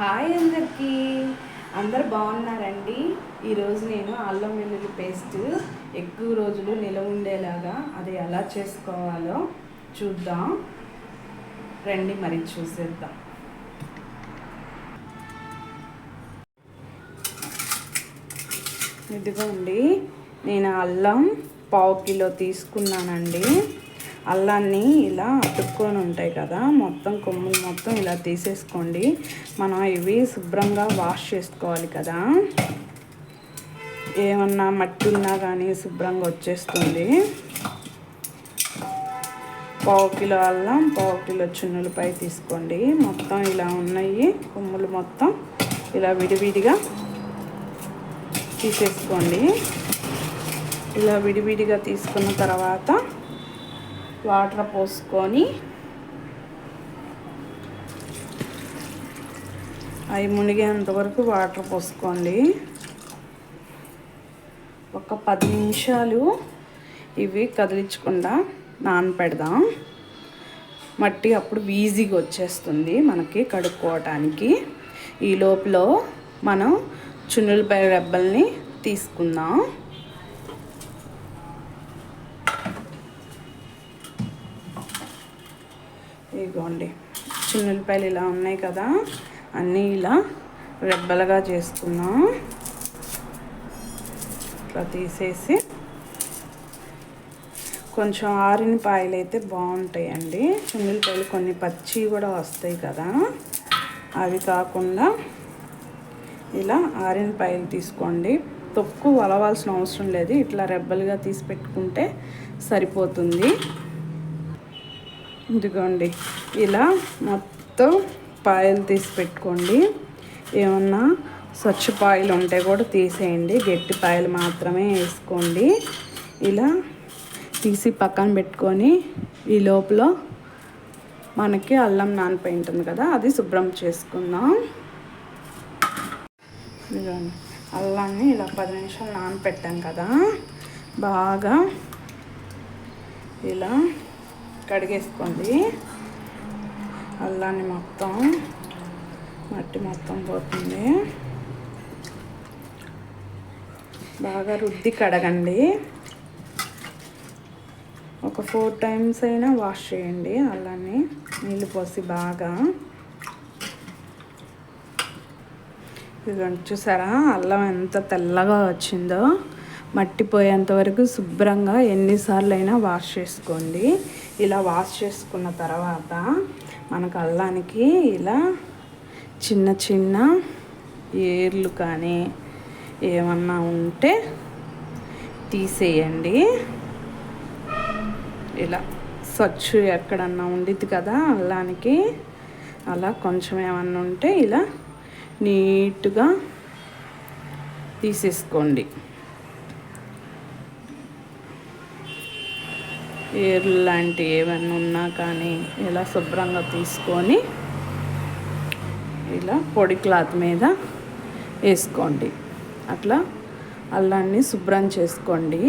Hi అందరికీ. అందరు బాగున్నారండి? ఈరోజు నేను అల్లం వెల్లుల్లి పేస్ట్ ఎక్కువ రోజులు నిలవ ఉండేలాగా అది ఎలా చేసుకోవాలో చూద్దాం. రండి మరి చూసేద్దాం. ఇదిగోండి నేను అల్లం పావు కిలో తీసుకున్నానండి. అల్లాన్ని ఇలా అతుక్కొని ఉంటాయి కదా మొత్తం కొమ్ములు మొత్తం ఇలా తీసేసుకోండి. మనం ఇవి శుభ్రంగా వాష్ చేసుకోవాలి కదా. ఏమన్నా మట్టి ఉన్నా కానీ శుభ్రంగా వచ్చేస్తుంది. పావు కిలో అల్లం పావు కిలో చున్నులపై తీసుకోండి. మొత్తం ఇలా ఉన్నాయి. కొమ్ములు మొత్తం ఇలా విడివిడిగా తీసేసుకోండి. ఇలా విడివిడిగా తీసుకున్న తర్వాత వాటర్ పోసుకొని అవి మునిగేంతవరకు వాటర్ పోసుకోండి. ఒక పది నిమిషాలు ఇవి కదిలించకుండా నానపెడదాం. మట్టి అప్పుడు ఈజీగా వచ్చేస్తుంది మనకి కడుక్కోవటానికి. ఈ లోపల మనం చున్నులపై రెబ్బల్ని తీసుకుందాం. ఇదిగోండి చిన్నులపాయలు ఇలా ఉన్నాయి కదా అన్నీ ఇలా రెబ్బలుగా చేసుకున్నాం. ఇట్లా తీసేసి కొంచెం ఆరిన పాయలు అయితే బాగుంటాయండి. చిన్నపాయలు కొన్ని పచ్చి కూడా వస్తాయి కదా అవి కాకుండా ఇలా ఆరిన పాయలు తీసుకోండి. తొక్కు వలవాల్సిన అవసరం లేదు ఇట్లా రెబ్బలుగా తీసి పెట్టుకుంటే సరిపోతుంది. ఇదిగోండి ఇలా మొత్తం పాయలు తీసి పెట్టుకోండి. ఏమన్నా స్వచ్ఛ పాయలు ఉంటే కూడా తీసేయండి. గట్టి పాయలు మాత్రమే వేసుకోండి. ఇలా తీసి పక్కన పెట్టుకొని ఈ లోపల మనకి అల్లం నానిపోయి ఉంటుంది కదా అది శుభ్రం చేసుకుందాం. ఇదిగోండి అల్లాన్ని ఇలా పది నిమిషాలు నానపెట్టాం కదా బాగా ఇలా కడిగేసుకోండి. అల్లాన్ని మొత్తం మట్టి మొత్తం పోతుంది. బాగా రుద్ది కడగండి. ఒక ఫోర్ టైమ్స్ అయినా వాష్ చేయండి అల్లాన్ని నీళ్ళు పోసి బాగా. ఇదిగోండి చూసారా? అల్లం ఎంత తెల్లగా వచ్చిందో. మట్టిపోయేంత వరకు శుభ్రంగా ఎన్నిసార్లు అయినా వాష్ చేసుకోండి. ఇలా వాష్ చేసుకున్న తర్వాత మనకు అల్లానికి ఇలా చిన్న చిన్న ఏర్లు కానీ ఏమన్నా ఉంటే తీసేయండి. ఇలా స్వచ్ఛ ఎక్కడన్నా ఉండిద్ది కదా అల్లానికి. అలా కొంచెం ఏమన్నా ఉంటే ఇలా నీట్గా తీసేసుకోండి. ఏర్లు లాంటివి ఏమైనా ఉన్నా కానీ ఇలా శుభ్రంగా తీసుకొని ఇలా పొడి క్లాత్ మీద వేసుకోండి. అట్లా అల్లాన్ని శుభ్రం చేసుకోండి.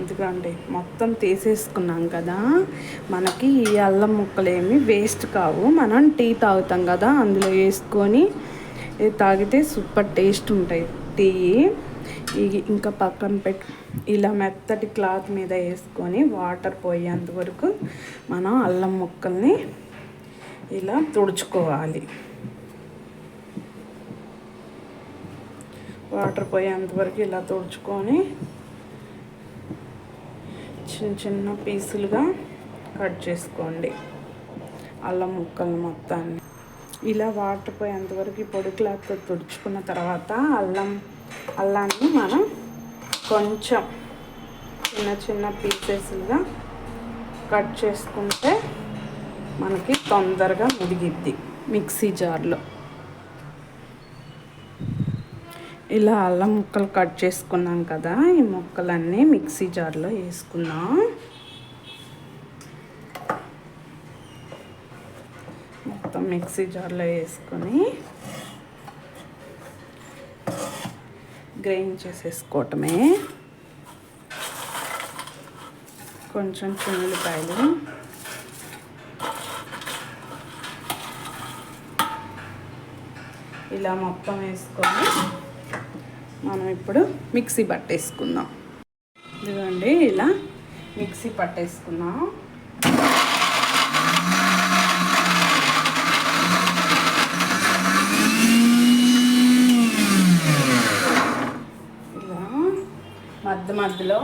ఎందుకంటే మొత్తం తీసేసుకున్నాం కదా మనకి ఈ అల్లం ముక్కలు ఏమి వేస్ట్ కావు. మనం టీ తాగుతాం కదా అందులో వేసుకొని తాగితే సూపర్ టేస్ట్ ఉంటాయి. టీ ఇంకా పక్కన పెట్టి ఇలా మెత్తటి క్లాత్ మీద వేసుకొని వాటర్ పోయేంత వరకు మనం అల్లం ముక్కల్ని ఇలా తుడుచుకోవాలి. వాటర్ పోయేంత వరకు ఇలా తుడుచుకొని చిన్న చిన్న పీసులుగా కట్ చేసుకోండి అల్లం ముక్కలు మొత్తాన్ని. ఇలా వాటర్ పోయేంతవరకు వరకు పొడి క్లాత్తో తుడుచుకున్న తర్వాత అల్లం అల్లాన్ని మనం కొంచెం చిన్న చిన్న పీసెస్గా కట్ చేసుకుంటే మనకి తొందరగా ముదిగిద్ది మిక్సీ జార్లో. ఇలా అల్లం ముక్కలు కట్ చేసుకున్నాం కదా ఈ ముక్కలన్నీ మిక్సీ జార్లో వేసుకున్నాం మొత్తం మిక్సీ జార్లో వేసుకొని గ్రైండ్ చేసేసుకోవటమే. కొంచెం చున్నులపాయలు ఇలా మొత్తం వేసుకొని మనం ఇప్పుడు మిక్సీ పట్టేసుకుందాం. ఇదిగోండి ఇలా మిక్సీ పట్టేసుకున్నాం ఇలా మధ్య మధ్యలో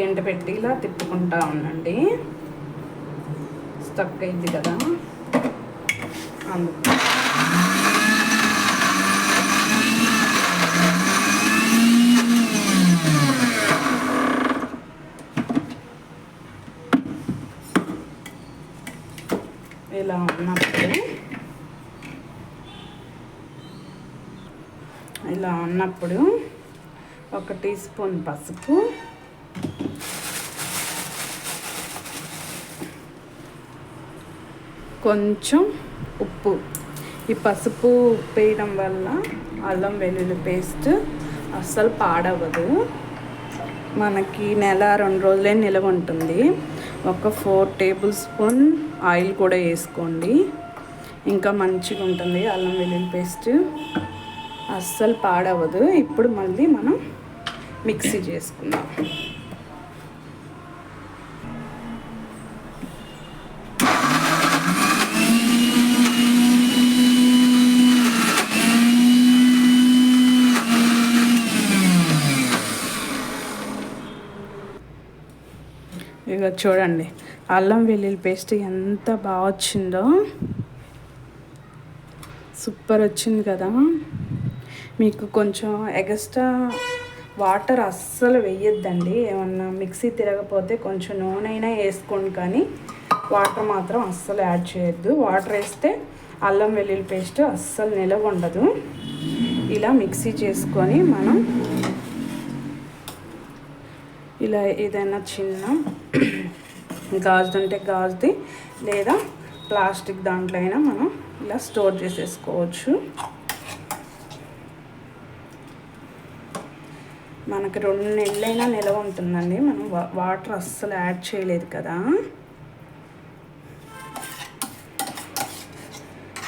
గంట పెట్టి ఇలా తిప్పుకుంటా ఉండండి. స్టక్ అయింది కదా. అందుకు. ఇలా ఉన్నప్పుడు ఇలా ఉన్నప్పుడు ఒక టీ స్పూన్ పసుపు కొంచెం ఉప్పు. ఈ పసుపు ఉప్పు వేయడం వల్ల అల్లం వెల్లుల్లి పేస్ట్ అస్సలు పాడవదు మనకి నెల రెండు రోజులే నిలవ ఉంటుంది. ఒక ఫోర్ టేబుల్ స్పూన్ ఆయిల్ కూడా వేసుకోండి. ఇంకా మంచిగా ఉంటుంది అల్లం వెల్లుల్లి పేస్ట్. అస్సలు పాడవదు ఇప్పుడు మళ్ళీ మనం మిక్సీ చేసుకుందాం. చూడండి. అల్లం వెల్లుల్లి పేస్ట్ ఎంత బాగా వచ్చిందో. సూపర్ వచ్చింది కదా. మీకు కొంచెం ఎగస్ట్రా వాటర్ అస్సలు వేయొద్దండి. ఏమన్నా మిక్సీ తిరగపోతే కొంచెం నూనె అయినా వేసుకోండి కానీ వాటర్ మాత్రం అస్సలు యాడ్ చేయొద్దు. వాటర్ వేస్తే అల్లం వెల్లుల్లి పేస్ట్ అస్సలు నిలవ ఉండదు. ఇలా మిక్సీ చేసుకొని మనం ఇలా ఏదైనా చిన్న గాజు ఉంటే గాజుది లేదా ప్లాస్టిక్ దాంట్లో అయినా మనం ఇలా స్టోర్ చేసేసుకోవచ్చు. మనకి రెండు నెలలైనా నిలవ ఉంటుందండి. మనం వాటర్ అస్సలు యాడ్ చేయలేదు కదా.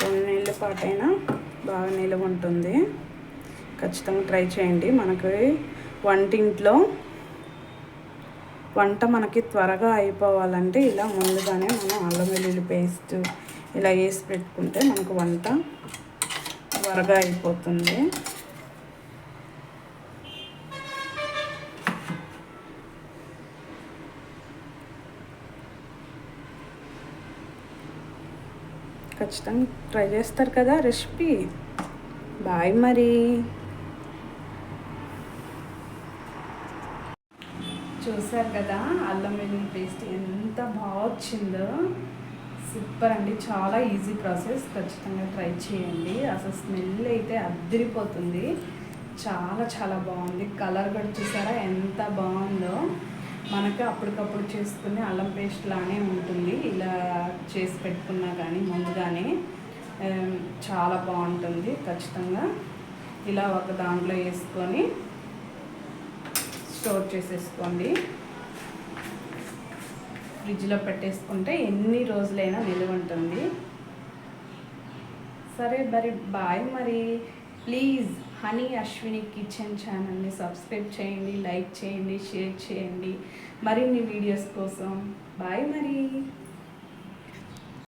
రెండు నెలల పాటైనా బాగా నిలవ ఉంటుంది. ఖచ్చితంగా ట్రై చేయండి. మనకి వంటింట్లో వంట మనకి త్వరగా అయిపోవాలంటే ఇలా ముందుగానే మనం అల్లం వెల్లుల్లి పేస్ట్ ఇలా వేసి పెట్టుకుంటే మనకు వంట త్వరగా అయిపోతుంది. ఖచ్చితంగా ట్రై చేస్తారు కదా రెసిపీ. బాయ్ మరి. చూసారు కదా అల్లం వెల్లుల్లి పేస్ట్ ఎంత బాగా వచ్చిందో. సూపర్ అండి. చాలా ఈజీ ప్రాసెస్. ఖచ్చితంగా ట్రై చేయండి. అసలు స్మెల్ అయితే అద్దరిపోతుంది చాలా చాలా బాగుంది. కలర్ కూడా చూసారా? ఎంత బాగుందో. మనకు అప్పటికప్పుడు చేసుకునే అల్లం పేస్ట్ లానే ఉంటుంది. ఇలా చేసి పెట్టుకున్నా కానీ ముందుగానే చాలా బాగుంటుంది. ఖచ్చితంగా ఇలా ఒక దాంట్లో వేసుకొని స్టోర్ చేసేసుకోండి. ఫ్రిడ్జ్లో పెట్టేసుకుంటే ఎన్ని రోజులైనా నిలువ ఉంటుంది. సరే మరి బాయ్ మరి. ప్లీజ్ హనీ అశ్విని కిచెన్ ఛానల్ని సబ్స్క్రైబ్ చేయండి లైక్ చేయండి షేర్ చేయండి. మరిన్ని వీడియోస్ కోసం బాయ్ మరి.